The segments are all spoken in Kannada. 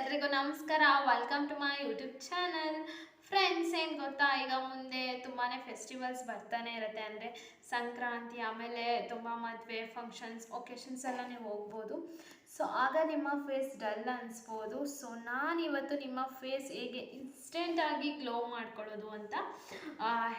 ಎಲ್ರಿಗೂ ನಮಸ್ಕಾರ. Welcome to my YouTube channel friends ಏನು ಗೊತ್ತಾ, ಈಗ ಮುಂದೆ ತುಂಬಾ ಫೆಸ್ಟಿವಲ್ಸ್ ಬರ್ತಾನೆ ಇರುತ್ತೆ ಅಂದರೆ ಸಂಕ್ರಾಂತಿ, ಆಮೇಲೆ ತುಂಬ ಮದುವೆ ಫಂಕ್ಷನ್ಸ್ ಒಕೇಶನ್ಸ್ ಎಲ್ಲ ನೀವು ಹೋಗ್ಬೋದು. ಸೊ ಆಗ ನಿಮ್ಮ ಫೇಸ್ ಡಲ್ ಅನಿಸ್ಬೋದು. ಸೊ ನಾನಿವತ್ತು ನಿಮ್ಮ ಫೇಸ್ ಹೇಗೆ ಇನ್ಸ್ಟೆಂಟಾಗಿ ಗ್ಲೋ ಮಾಡ್ಕೊಳ್ಳೋದು ಅಂತ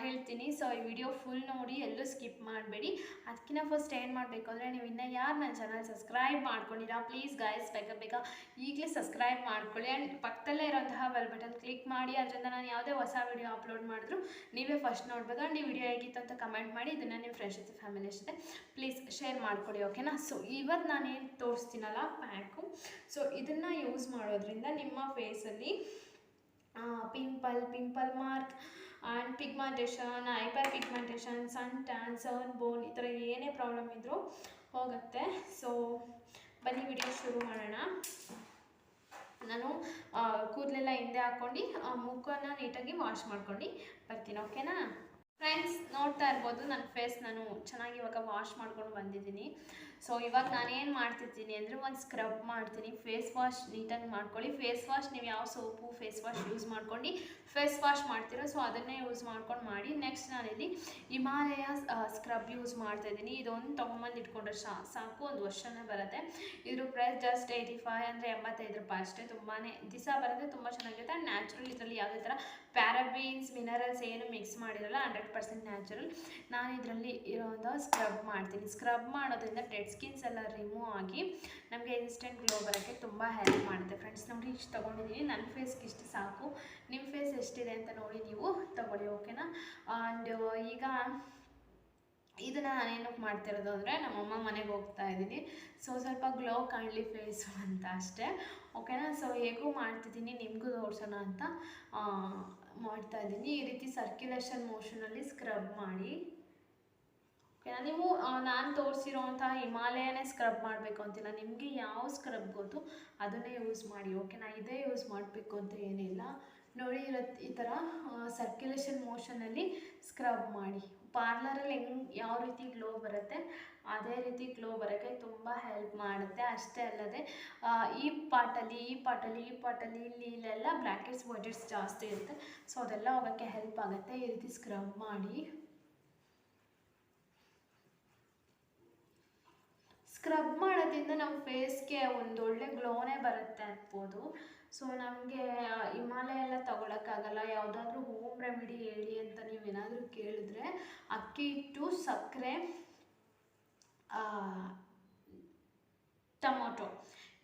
ಹೇಳ್ತೀನಿ. ಸೊ ಈ ವಿಡಿಯೋ ಫುಲ್ ನೋಡಿ ಎಲ್ಲೂ ಸ್ಕಿಪ್ ಮಾಡಬೇಡಿ. ಅದಕ್ಕಿಂತ ಫಸ್ಟ್ ಏನು ಮಾಡಬೇಕು ಅಂದರೆ ನೀವು ಇನ್ನೂ ಯಾರು ನನ್ನ ಚಾನಲ್ ಸಬ್ಸ್ಕ್ರೈಬ್ ಮಾಡ್ಕೊಂಡಿರಾ ಪ್ಲೀಸ್ ಗಾಯ್ಸ್ ಬೇಗ ಬೇಗ ಈಗಲೇ ಸಬ್ಸ್ಕ್ರೈಬ್ ಮಾಡ್ಕೊಳ್ಳಿ. ಆ್ಯಂಡ್ ಪಕ್ಕದಲ್ಲೇ ಇರೋಂತಹ ಬೆಲ್ ಬಟನ್ ಕ್ಲಿಕ್ ಮಾಡಿ, ಅದರಿಂದ ನಾನು ಯಾವುದೇ ಹೊಸ ವಿಡಿಯೋ ಅಪ್ಲೋಡ್ ಮಾಡಿದ್ರು ನೀವೇ ಫಸ್ಟ್ ನೋಡ್ಬೋದು. ಆ್ಯಂಡ್ ಈ ವಿಡಿಯೋ ಹೇಗಿತ್ತು ಅಂತ ಕಮೆಂಟ್ ಮಾಡಿ, ಇದನ್ನು ನಿಮ್ಮ ಫ್ರೆಂಡ್ಸ್ ಜೊತೆ ಫ್ಯಾಮಿಲಿ ಜೊತೆ ಪ್ಲೀಸ್ ಶೇರ್ ಮಾಡಿಕೊಡಿ ಓಕೆನಾ ಸೊ ಇವತ್ತು ನಾನೇನು ತೋರಿಸ್ತೀನಲ್ಲ ಪ್ಯಾಕು ಸೊ ಇದನ್ನು ಯೂಸ್ ಮಾಡೋದ್ರಿಂದ ನಿಮ್ಮ ಫೇಸಲ್ಲಿ pimple pimple mark and pigmentation hyper pigmentation sun tan sunburn ಈ ಥರ ಏನೇ ಪ್ರಾಬ್ಲಮ್ ಇದ್ದರೂ ಹೋಗುತ್ತೆ. ಸೊ ಬನ್ನಿ ವಿಡಿಯೋ ಶುರು ಮಾಡೋಣ. ನಾನು ಕೂದಲೆಲ್ಲ ಹಿಂದೆ ಹಾಕ್ಕೊಂಡು ಮುಖನ ನೀಟಾಗಿ ವಾಶ್ ಮಾಡ್ಕೊಂಡು ಬರ್ತೀನಿ ಓಕೆನಾ ಫ್ರೆಂಡ್ಸ್ ನೋಡ್ತಾ ಇರ್ಬೋದು. ನನ್ನ ಫೇಸ್ ನಾನು ಚೆನ್ನಾಗಿ ಇವಾಗ ವಾಶ್ ಮಾಡ್ಕೊಂಡು ಬಂದಿದ್ದೀನಿ. ಸೊ ಇವಾಗ ನಾನೇನು ಮಾಡ್ತಿರ್ತೀನಿ ಅಂದರೆ ಒಂದು ಸ್ಕ್ರಬ್ ಮಾಡ್ತೀನಿ ಫೇಸ್ ವಾಶ್ ನೀಟಾಗಿ ಮಾಡ್ಕೊಳ್ಳಿ. ಫೇಸ್ ವಾಶ್ ನೀವು ಯಾವ ಸೋಪು ಫೇಸ್ ವಾಶ್ ಯೂಸ್ ಮಾಡ್ಕೊಂಡು ಫೇಸ್ ವಾಶ್ ಮಾಡ್ತೀರೋ ಸೊ ಅದನ್ನೇ ಯೂಸ್ ಮಾಡ್ಕೊಂಡು ಮಾಡಿ. ನೆಕ್ಸ್ಟ್ ನಾನಿಲ್ಲಿ ಹಿಮಾಲಯ ಸ್ಕ್ರಬ್ ಯೂಸ್ ಮಾಡ್ತಾ ಇದ್ದೀನಿ. ಇದೊಂದು ತೊಗೊಂಬಂದು ಇಟ್ಕೊಂಡ್ರೆ ಶಾ ಸಾಕು, ಒಂದು ವರ್ಷನೇ ಬರುತ್ತೆ. ಇದ್ರ ಪ್ರೈಸ್ ಜಸ್ಟ್ ಏಯ್ಟಿ ಫೈವ್ ಅಂದರೆ ಎಂಬತ್ತೈದು ರೂಪಾಯಿ ಅಷ್ಟೇ. ತುಂಬಾ ದಿಸ ಬರುತ್ತೆ, ತುಂಬ ಚೆನ್ನಾಗಿರುತ್ತೆ. ಆ್ಯಂಡ್ ನ್ಯಾಚುರಲ್ ಇದರಲ್ಲಿ ಯಾವುದೇ ಥರ ಪ್ಯಾರಾಬೀನ್ಸ್ ಮಿನರಲ್ಸ್ ಏನು ಮಿಕ್ಸ್ ಮಾಡಿರಲ್ಲ ಹಂಡ್ರೆಡ್ ಪರ್ಸೆಂಟ್ ನ್ಯಾಚುರಲ್ ನಾನು ಇದರಲ್ಲಿ ಇರೋಂಥ ಸ್ಕ್ರಬ್ ಮಾಡ್ತೀನಿ. ಸ್ಕ್ರಬ್ ಮಾಡೋದ್ರಿಂದ ಡೆಡ್ ಸ್ಕಿನ್ಸ್ ಎಲ್ಲ ರಿಮೂವ್ ಆಗಿ ನಮಗೆ ಇನ್ಸ್ಟೆಂಟ್ ಗ್ಲೋ ಬರೋಕ್ಕೆ ತುಂಬ ಹೆಲ್ಪ್ ಮಾಡುತ್ತೆ. ಫ್ರೆಂಡ್ಸ್, ನೋಡಿ ಇಷ್ಟು ತೊಗೊಂಡಿದ್ದೀನಿ. ನನ್ನ ಫೇಸ್ಗೆ ಇಷ್ಟು ಸಾಕು. ನಿಮ್ಮ ಫೇಸ್ ಎಷ್ಟಿದೆ ಅಂತ ನೋಡಿ ನೀವು ತಗೊಳ್ಳಿ, ಓಕೆನಾ? ಆ್ಯಂಡ್ ಈಗ ಇದನ್ನು ನಾನೇನಕ್ಕೆ ಮಾಡ್ತಿರೋದು ಅಂದರೆ ನಮ್ಮಮ್ಮ ಮನೆಗೆ ಹೋಗ್ತಾ ಇದ್ದೀನಿ. ಸೊ, ಸ್ವಲ್ಪ ಗ್ಲೋ ಕಾಣಲಿ ಫೇಸು ಅಂತ ಅಷ್ಟೇ. ಓಕೆನಾ? ಸೊ, ಹೇಗೂ ಮಾಡ್ತಿದ್ದೀನಿ, ನಿಮಗೂ ತೋರಿಸೋಣ ಅಂತ ಮಾಡ್ತಾ ಇದ್ದೀನಿ. ಈ ರೀತಿ ಸರ್ಕ್ಯುಲೇಷನ್ ಮೋಷನಲ್ಲಿ ಸ್ಕ್ರಬ್ ಮಾಡಿ. ನೀವು ನಾನು ತೋರಿಸಿರೋವಂಥ ಹಿಮಾಲಯನೇ ಸ್ಕ್ರಬ್ ಮಾಡಬೇಕು ಅಂತಿಲ್ಲ. ನಿಮಗೆ ಯಾವ ಸ್ಕ್ರಬ್ ಗೊತ್ತು, ಅದನ್ನೇ ಯೂಸ್ ಮಾಡಿ. ಓಕೆನಾ ಇದೇ ಯೂಸ್ ಮಾಡಬೇಕು ಅಂತ ಏನಿಲ್ಲ. ನೋಡಿ ಇರತ್ ಈ ಥರ ಸರ್ಕ್ಯುಲೇಷನ್ ಮೋಷನಲ್ಲಿ ಸ್ಕ್ರಬ್ ಮಾಡಿ. ಪಾರ್ಲರಲ್ಲಿ ಹೆಂಗೆ, ಯಾವ ರೀತಿ ಗ್ಲೋ ಬರುತ್ತೆ, ಅದೇ ರೀತಿ ಗ್ಲೋ ಬರೋಕ್ಕೆ ತುಂಬ ಹೆಲ್ಪ್ ಮಾಡುತ್ತೆ. ಅಷ್ಟೇ ಅಲ್ಲದೆ ಈ ಪಾಟಲ್ಲಿ ಈ ಪಾಟಲ್ಲಿ ಈ ಪಾಟಲ್ಲಿ, ಇಲ್ಲಿ, ಇಲ್ಲೆಲ್ಲ ಬ್ಲ್ಯಾಕೆಟ್ಸ್ ವೈಟೆಟ್ಸ್ ಜಾಸ್ತಿ ಇರುತ್ತೆ. ಸೊ ಅದೆಲ್ಲ ಹೋಗೋಕ್ಕೆ ಹೆಲ್ಪ್ ಆಗುತ್ತೆ. ಈ ರೀತಿ ಸ್ಕ್ರಬ್ ಮಾಡಿ. ಸ್ಕ್ರಬ್ ಮಾಡೋದ್ರಿಂದ ನಮ್ಮ ಫೇಸ್ಗೆ ಒಂದೊಳ್ಳೆ ಗ್ಲೋನೇ ಬರುತ್ತೆ ಅನ್ಬೋದು. ಸೊ ನಮಗೆ ಹಿಮಾಲಯ ಎಲ್ಲ ತಗೊಳಕ್ಕಾಗಲ್ಲ. ಯಾವುದಾದ್ರೂ ಹೋಮ್ ರೆಮಿಡಿ ಹೇಳಿ ಅಂತ ನೀವೇನಾದರೂ ಕೇಳಿದ್ರೆ, ಅಕ್ಕಿ ಹಿಟ್ಟು ಸಕ್ಕರೆ ಟೊಮೊಟೊ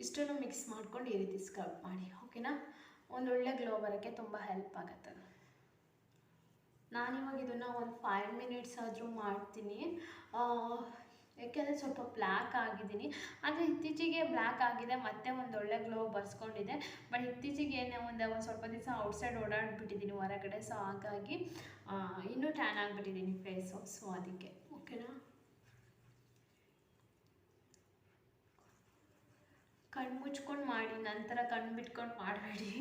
ಇಷ್ಟನ್ನು ಮಿಕ್ಸ್ ಮಾಡ್ಕೊಂಡು ಈ ರೀತಿ ಸ್ಕ್ರಬ್ ಮಾಡಿ ಓಕೆನಾ ಒಂದೊಳ್ಳೆ ಗ್ಲೋ ಬರೋಕ್ಕೆ ತುಂಬ ಹೆಲ್ಪ್ ಆಗುತ್ತೆ. ನಾನಿವಾಗ ಇದನ್ನು ಒಂದು ಫೈವ್ ಮಿನಿಟ್ಸ್ ಆದರೂ ಮಾಡ್ತೀನಿ. ಯಾಕೆಂದರೆ ಸ್ವಲ್ಪ ಬ್ಲ್ಯಾಕ್ ಆಗಿದ್ದೀನಿ. ಅಂದರೆ ಇತ್ತೀಚೆಗೆ ಬ್ಲ್ಯಾಕ್ ಆಗಿದೆ, ಮತ್ತೆ ಒಂದು ಒಳ್ಳೆ ಗ್ಲೋ ಬರ್ಸ್ಕೊಂಡಿದೆ. ಬಟ್ ಇತ್ತೀಚೆಗೆ ಏನೇ ಒಂದು ಒಂದು ಸ್ವಲ್ಪ ದಿವಸ ಔಟ್ಸೈಡ್ ಓಡಾಡ್ಬಿಟ್ಟಿದ್ದೀನಿ ಹೊರಗಡೆ. ಸೊ ಹಾಗಾಗಿ ಇನ್ನೂ ಟ್ಯಾನ್ ಆಗಿಬಿಟ್ಟಿದ್ದೀನಿ ಫೇಸು ಸೊ ಅದಕ್ಕೆ. ಓಕೆನಾ ಕಣ್ಣು ಮುಚ್ಕೊಂಡು ಮಾಡಿ, ನಂತರ ಕಣ್ಣು ಬಿಟ್ಕೊಂಡು ಮಾಡಬೇಡಿ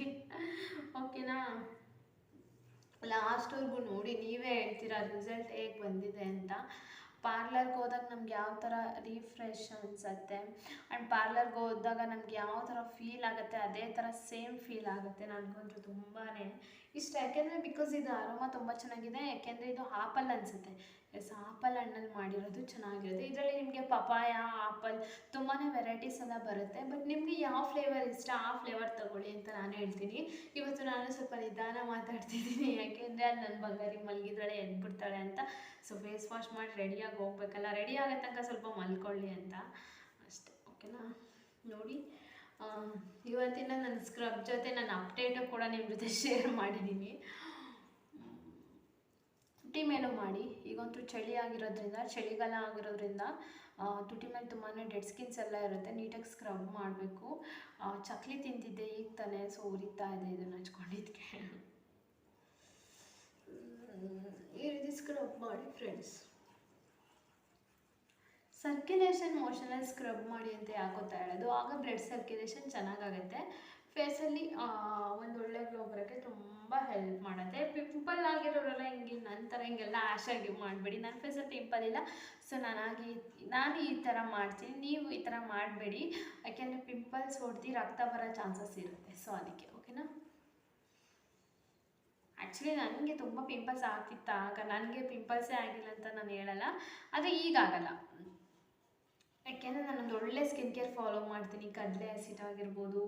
ಓಕೆನಾ ಲಾಸ್ಟ್ವರೆಗೂ ನೋಡಿ, ನೀವೇ ಹೇಳ್ತೀರಾ ರಿಸಲ್ಟ್ ಹೇಗೆ ಬಂದಿದೆ ಅಂತ? ಪಾರ್ಲರ್ಗೆ ಹೋದಾಗ ನಮ್ಗೆ ಯಾವ ಥರ ರಿಫ್ರೆಶ್ ಅನಿಸತ್ತೆ? ಆ್ಯಂಡ್ ಪಾರ್ಲರ್ಗೆ ಹೋದಾಗ ನಮ್ಗೆ ಯಾವ ಥರ ಫೀಲ್ ಆಗುತ್ತೆ? ಅದೇ ಥರ ಸೇಮ್ ಫೀಲ್ ಆಗುತ್ತೆ ನನಗಂತೂ ತುಂಬಾ ಇಷ್ಟ ಯಾಕೆಂದರೆ ಬಿಕಾಸ್ ಇದು ಅರೋಮ ತುಂಬ ಚೆನ್ನಾಗಿದೆ, ಯಾಕೆಂದರೆ ಇದು ಆಪಲ್ ಅನಿಸುತ್ತೆ. ಎಸ್, ಆಪಲ್ ಹಣ್ಣಲ್ಲಿ ಮಾಡಿರೋದು ಚೆನ್ನಾಗಿರುತ್ತೆ. ಇದರಲ್ಲಿ ನಿಮಗೆ ಪಪಾಯ ಆಪಲ್ ತುಂಬಾ ವೆರೈಟೀಸ್ ಎಲ್ಲ ಬರುತ್ತೆ. ಬಟ್ ನಿಮಗೆ ಯಾವ ಫ್ಲೇವರ್ ಇಷ್ಟ, ಆ ಫ್ಲೇವರ್ ತಗೊಳ್ಳಿ ಅಂತ ನಾನು ಹೇಳ್ತೀನಿ. ಇವತ್ತು ನಾನು ಸ್ವಲ್ಪ ನಿಧಾನ ಮಾತಾಡ್ತಿದ್ದೀನಿ. ಯಾಕೆಂದರೆ ಅಲ್ಲಿ ನನ್ನ ಬಂಗಾರಿ ಮಲಗಿದ್ದಾಳೆ, ಎದ್ಬಿಡ್ತಾಳೆ ಅಂತ. ಸೊ ಫೇಸ್ ವಾಶ್ ಮಾಡಿ ರೆಡಿಯಾಗಿ ಹೋಗ್ಬೇಕಲ್ಲ. ರೆಡಿ ಆಗೋ ತನಕ ಸ್ವಲ್ಪ ಮಲ್ಕೊಳ್ಳಿ ಅಂತ. ಅಷ್ಟೇ ಓಕೆನಾ ನೋಡಿ. ಇವತ್ತಿನ ನನ್ನ ಸ್ಕ್ರಬ್ ಜೊತೆ ನನ್ನ ಅಪ್ಡೇಟು ಕೂಡ ನಿಮ್ಮ ಜೊತೆ ಶೇರ್ ಮಾಡಿದ್ದೀನಿ ತುಟಿ ಮೇಲೂ ಮಾಡಿ ಈಗಂತೂ ಚಳಿ ಆಗಿರೋದ್ರಿಂದ ಚಳಿಗಾಲ ಆಗಿರೋದ್ರಿಂದ ತುಟಿ ಮೇಲೆ ತುಂಬಾ ಡೆಡ್ ಸ್ಕಿನ್ಸ್ ಎಲ್ಲ ಇರುತ್ತೆ ನೀಟಾಗಿ ಸ್ಕ್ರಬ್ ಮಾಡಬೇಕು. ಚಕ್ಲಿ ತಿಂತಿದ್ದೆ ಈಗ ತಾನೇ ಸೊ ಉರಿತಾ ಇದೆ ಇದನ್ನು ಹಚ್ಕೊಂಡಿದ್ದಕ್ಕೆ ಈ ರೀತಿ ಸ್ಕ್ರಬ್ ಮಾಡಿ ಫ್ರೆಂಡ್ಸ್ ಸರ್ಕ್ಯುಲೇಷನ್ ಮೋಷನಲ್ಲಿ ಸ್ಕ್ರಬ್ ಮಾಡಿ ಅಂತ ಯಾಕೋತಾ ಹೇಳೋದು. ಆಗ ಬ್ಲಡ್ ಸರ್ಕ್ಯುಲೇಷನ್ ಚೆನ್ನಾಗಾಗುತ್ತೆ. ಫೇಸಲ್ಲಿ ಒಂದು ಒಳ್ಳೆ ಗ್ಲೋ ಬರೋಕ್ಕೆ ತುಂಬ ಹೆಲ್ಪ್ ಮಾಡುತ್ತೆ. ಪಿಂಪಲ್ ಆಗಿರೋರೆಲ್ಲ ಹಿಂಗೆ ನನ್ನ ಥರ ಹಿಂಗೆಲ್ಲ ಆಗಿ ಮಾಡಬೇಡಿ. ನನ್ನ ಫೇಸಲ್ಲಿ ಪಿಂಪಲ್ ಇಲ್ಲ. ಸೊ ನಾನಾಗಿ ನಾನು ಈ ಥರ ಮಾಡ್ತೀನಿ. ನೀವು ಈ ಥರ ಮಾಡಬೇಡಿ. ಯಾಕೆಂದರೆ ಪಿಂಪಲ್ಸ್ ಹೊಡೆದು ರಕ್ತ ಬರೋ ಚಾನ್ಸಸ್ ಇರುತ್ತೆ. ಸೊ ಅದಕ್ಕೆ ಓಕೆನಾ ಆ್ಯಕ್ಚುಲಿ ನನಗೆ ತುಂಬ ಪಿಂಪಲ್ಸ್ ಆಗ್ತಿತ್ತು. ಆಗ ನನಗೆ ಪಿಂಪಲ್ಸೇ ಆಗಿಲ್ಲ ಅಂತ ನಾನು ಹೇಳಲ್ಲ. ಆದರೆ ಈಗ ಆಗಲ್ಲ. ಯಾಕೆಂದರೆ ನಾನೊಂದು ಒಳ್ಳೆ ಸ್ಕಿನ್ ಕೇರ್ ಫಾಲೋ ಮಾಡ್ತೀನಿ. ಕಡಲೆ ಹಸಿಟ್ ಆಗಿರ್ಬೋದು,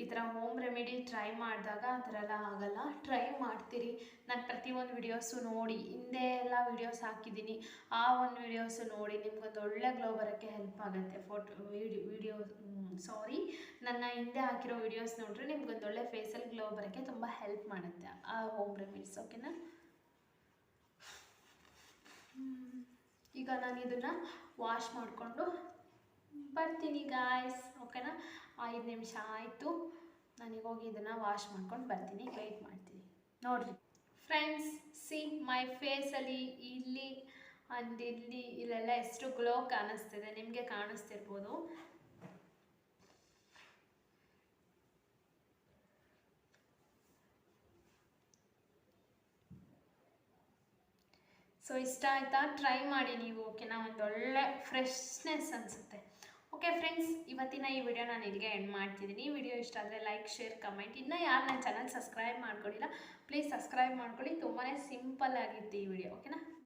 ಈ ಥರ ಹೋಮ್ ರೆಮಿಡಿ ಟ್ರೈ ಮಾಡಿದಾಗ ಆ ಥರ ಎಲ್ಲ ಆಗಲ್ಲ. ಟ್ರೈ ಮಾಡ್ತೀರಿ. ನಾನು ಪ್ರತಿಯೊಂದು ವಿಡಿಯೋಸು ನೋಡಿ, ಹಿಂದೆ ಎಲ್ಲ ವಿಡಿಯೋಸ್ ಹಾಕಿದ್ದೀನಿ. ಆ ಒಂದು ವಿಡಿಯೋಸು ನೋಡಿ ನಿಮ್ಗೊಂದು ಒಳ್ಳೆ ಗ್ಲೋ ಬರೋಕ್ಕೆ ಹೆಲ್ಪ್ ಆಗುತ್ತೆ. ಫೋಟೋ ವಿಡಿಯೋ ವಿಡಿಯೋ ಸಾರಿ ನನ್ನ ಹಿಂದೆ ಹಾಕಿರೋ ವಿಡಿಯೋಸ್ ನೋಡಿದ್ರೆ ನಿಮ್ಗೊಂದು ಒಳ್ಳೆ ಫೇಸಲ್ಲಿ ಗ್ಲೋ ಬರೋಕ್ಕೆ ತುಂಬ ಹೆಲ್ಪ್ ಮಾಡುತ್ತೆ ಆ ಹೋಮ್ ರೆಮಿಡೀಸ್ ಓಕೆನಾ ಈಗ ನಾನು ಇದನ್ನು ವಾಶ್ ಮಾಡಿಕೊಂಡು ಬರ್ತೀನಿ ಗಾಯ್ಸ್ ಓಕೆನಾ ಐದು ನಿಮಿಷ ಆಯಿತು. ನನಗೆ ಹೋಗಿ ಇದನ್ನು ವಾಶ್ ಮಾಡ್ಕೊಂಡು ಬರ್ತೀನಿ ವೆಯ್ಟ್ ಮಾಡ್ತೀನಿ. ನೋಡಿರಿ. ಫ್ರೆಂಡ್ಸ್ ಸಿ ಮೈ ಫೇಸಲ್ಲಿ ಇಲ್ಲಿ ಅಂಡ್ ಇಲ್ಲಿ, ಇಲ್ಲೆಲ್ಲ ಎಷ್ಟು ಗ್ಲೋ ಕಾಣಿಸ್ತಿದೆ. ನಿಮಗೆ ಕಾಣಿಸ್ತಿರ್ಬೋದು. ಸೊ ಇಷ್ಟ ಆಯಿತಾ? ಟ್ರೈ ಮಾಡಿ ನೀವು ಓಕೆನಾ ಒಂದು ಒಳ್ಳೆ ಫ್ರೆಶ್ನೆಸ್ ಅನಿಸುತ್ತೆ. ಓಕೆ ಫ್ರೆಂಡ್ಸ್ ಇವತ್ತಿನ ಈ ವಿಡಿಯೋ ನಾನು ಇಲ್ಲಿಗೆ ಎಂಡ್ ಮಾಡ್ತಿದ್ದೀನಿ. ಈ ವಿಡಿಯೋ ಇಷ್ಟ ಆದರೆ ಲೈಕ್ ಶೇರ್ ಕಮೆಂಟ್ ಇನ್ನೂ ಯಾರು ನನ್ನ ಚಾನಲ್ ಸಬ್ಸ್ಕ್ರೈಬ್ ಮಾಡ್ಕೊಂಡಿಲ್ಲ ಪ್ಲೀಸ್ ಸಬ್ಸ್ಕ್ರೈಬ್ ಮಾಡ್ಕೊಳ್ಳಿ. ತುಂಬಾ ಸಿಂಪಲ್ ಆಗಿತ್ತು ಈ ವಿಡಿಯೋ ಓಕೆನಾ